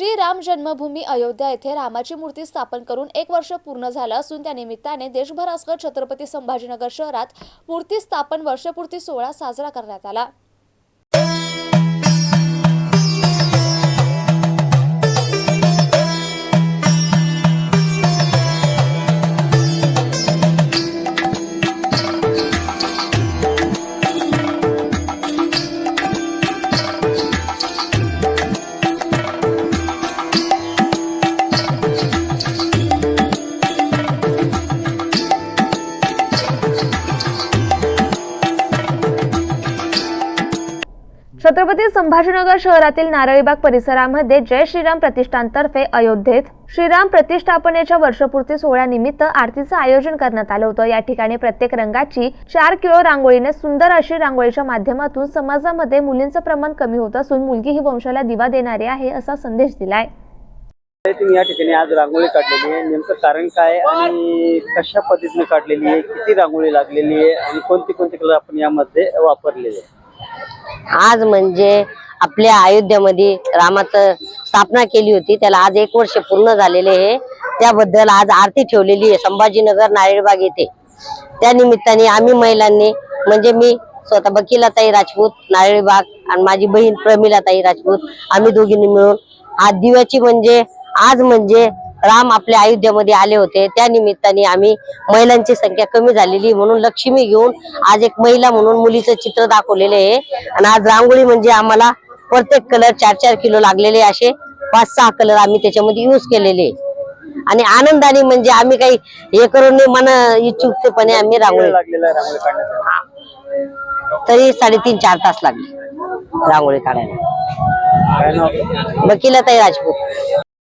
श्रीराम जन्मभूमी अयोध्या येथे रामाची मूर्ती स्थापन करून एक वर्ष पूर्ण झालं असून त्या निमित्ताने देशभरासह छत्रपती संभाजीनगर शहरात मूर्ती स्थापन वर्षपूर्ती सोहळा साजरा करण्यात आला. छत्रपती संभाजीनगर शहरातील नारळीबाग परिसरामध्ये जय श्रीराम प्रतिष्ठानतर्फे अयोध्येत श्रीराम प्रतिष्ठापनेच्या वर्षपूर्ती सोहळ्यानिमित्त आरतीचं आयोजन करण्यात आलं होतं. या ठिकाणी प्रत्येक रंगाची चार किलो रांगोळीने सुंदर अशी रांगोळीच्या माध्यमातून समाजामध्ये मुलींचं प्रमाण कमी होत असून मुलगी ही वंशाला दिवा देणारी आहे असा संदेश दिलाय. तुम्ही या ठिकाणी आज रांगोळी काढलेली आहे. नेमकं कारण काय आणि कशा पद्धतीने काढलेली आहे? किती रांगोळी लागलेली आहे? आणि कोणते कोणते कलर आपण यामध्ये वापरलेले आहे? आज म्हणजे आपल्या अयोध्यामध्ये रामाचं स्थापना केली होती. त्याला आज एक वर्ष पूर्ण झालेले आहे. त्याबद्दल आज आरती ठेवलेली आहे. संभाजीनगर नारायणबाग येथे. त्या निमित्ताने आम्ही महिलांनी म्हणजे मी स्वतः बकीलाताई राजपूत नारळीबाग आणि माझी बहीण प्रमिलाताई राजपूत आम्ही दोघींनी मिळून आज दिव्याची म्हणजे आज म्हणजे राम आपल्या अयोध्यामध्ये आले होते. त्या निमित्ताने आम्ही महिलांची संख्या कमी झालेली म्हणून लक्ष्मी घेऊन आज एक महिला म्हणून मुलीचं चित्र दाखवलेले आहे. आणि आज रांगोळी म्हणजे आम्हाला प्रत्येक कलर चार चार किलो लागलेले असे पाच सहा कलर आम्ही त्याच्यामध्ये युज केलेले. आणि आनंदाने म्हणजे आम्ही काही हे करून नाही मन इच्छुकतेपणे आम्ही रांगोळी तरी साडेतीन चार तास लागले रांगोळी काढायला. आपलं? बकीलाताई राजपूत.